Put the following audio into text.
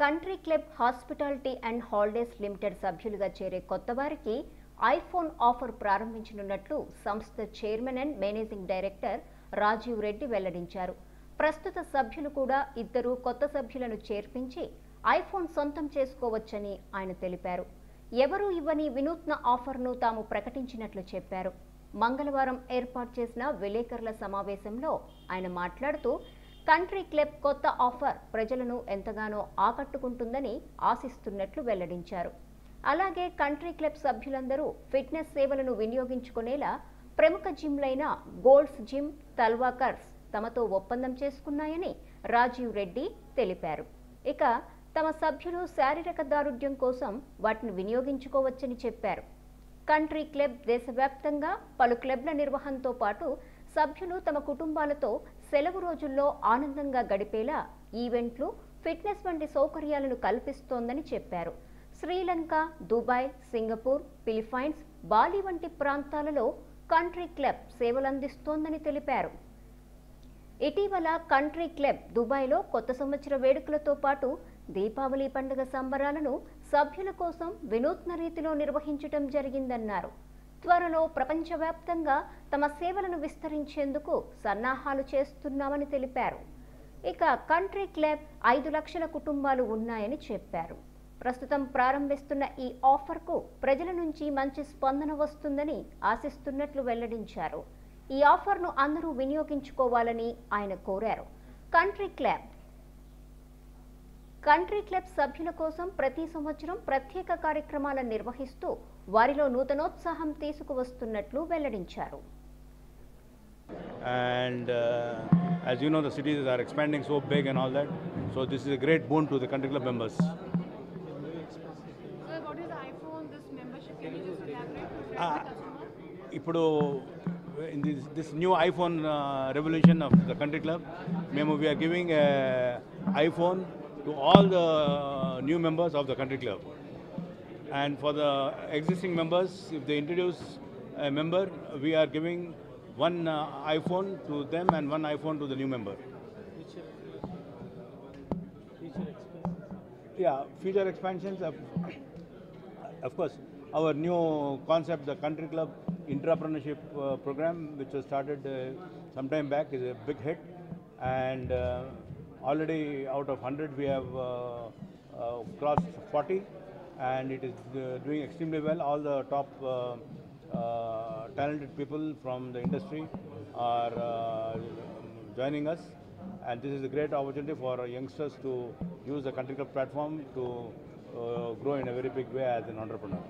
Country club hospitality and holidays limited సభ్యులుగా చేరే కొత్త వారికి ఐఫోన్ ఆఫర్ ప్రారంభించనున్నట్లు సంస్థ chairman and managing director Rajiv Reddy వెల్లడించారు. ప్రస్తుత సభ్యులు కూడా ఇద్దరు కొత్త సభ్యులను చేర్పించి ఐఫోన్ సొంతం చేసుకోవచ్చని ఆయన తెలిపారు. ఎవరూ ఇవ్వని వినూత్న ఆఫర్ను తాము ప్రకటించినట్లు చెప్పారు. మంగళవారం ఏర్పాటు చేసిన విలేకరుల సమావేశంలో ఆయన మాట్లాడుతూ కంట్రీ క్లబ్ కొత్త ఆఫర్ ప్రజలను ఎంతగానో ఆకట్టుకుంటుందని ఆశిస్తున్నట్లు వెల్లడించారు. అలాగే కంట్రీ క్లబ్ సభ్యులందరూ ఫిట్నెస్ సేవలను వినియోగించుకునేలా ప్రముఖ జిమ్లైన గోల్డ్స్ జిమ్ తల్వాకర్స్ తమతో ఒప్పందం చేసుకున్నాయని రాజీవ్ రెడ్డి తెలిపారు. ఇక తమ సభ్యులు శారీరక దారుఢ్యం కోసం వాటిని వినియోగించుకోవచ్చని చెప్పారు. కంట్రీ క్లబ్ దేశవ్యాప్తంగా పలు క్లబ్ల నిర్వహణతో పాటు సభ్యులు తమ కుటుంబాలతో సెలవు రోజుల్లో ఆనందంగా గడిపేలా ఈవెంట్లు ఫిట్నెస్ వంటి సౌకర్యాలను కల్పిస్తోందని చెప్పారు. Sri Lanka Dubai Singapore Philippines Bali వంటి ప్రాంతాలలో కంట్రీ క్లబ్ సేవలందిస్తోందని తెలిపారు. ఇటీవల కంట్రీ క్లబ్ దుబాయ్లో కొత్త సంవత్సర వేడుకలతో పాటు దీపావళి పండుగ సంబరాలను సభ్యుల కోసం వినూత్న రీతిలో నిర్వహించటం జరిగిందన్నారు. త్వరలో ప్రపంచవ్యాప్తంగా తమ సేవలను విస్తరించేందుకు సన్నాహాలు చేస్తున్నామని తెలిపారు. ఇక కంట్రీ క్లబ్ ఐదు లక్షల కుటుంబాలు ఉన్నాయని చెప్పారు. ప్రస్తుతం ప్రారంభిస్తున్న ఈ ఆఫర్కు ప్రజల నుంచి మంచి స్పందన వస్తుందని ఆశిస్తున్నట్లు వెల్లడించారు. ఈ ఆఫర్ను అందరూ వినియోగించుకోవాలని ఆయన కోరారు. కంట్రీ క్లబ్ కంట్రీ క్లబ్ సభ్యుల కోసం ప్రతి సంవత్సరం ప్రత్యేక కార్యక్రమాలను నిర్వహిస్తూ వారిలో నూతనోత్సాహం తీసుకువస్తున్నట్లు వెల్లడించారు and uh, as you know the cities are expanding so big and all that so this is a great boon to the country club members Sir, what is iPhone, this membership? Can you just elaborate Ah. customer? ఇప్పుడు in this, this new iphone uh, revolution of the country club మేము we are giving a iphone to all the new members of the country club and for the existing members if they introduce a member we are giving one uh, iphone to them and one iphone to the new member yeah future expansions of of course, our new concept, the Country Club Entrepreneurship uh, Program, which was started uh, some time back, is a big hit. And uh, already out of 100, we have uh, uh, crossed 40, and it is uh, doing extremely well. All the top talented people from the industry are joining us. And this is a great opportunity for youngsters to use the Country Club platform to uh, grow in a very big way as an entrepreneur.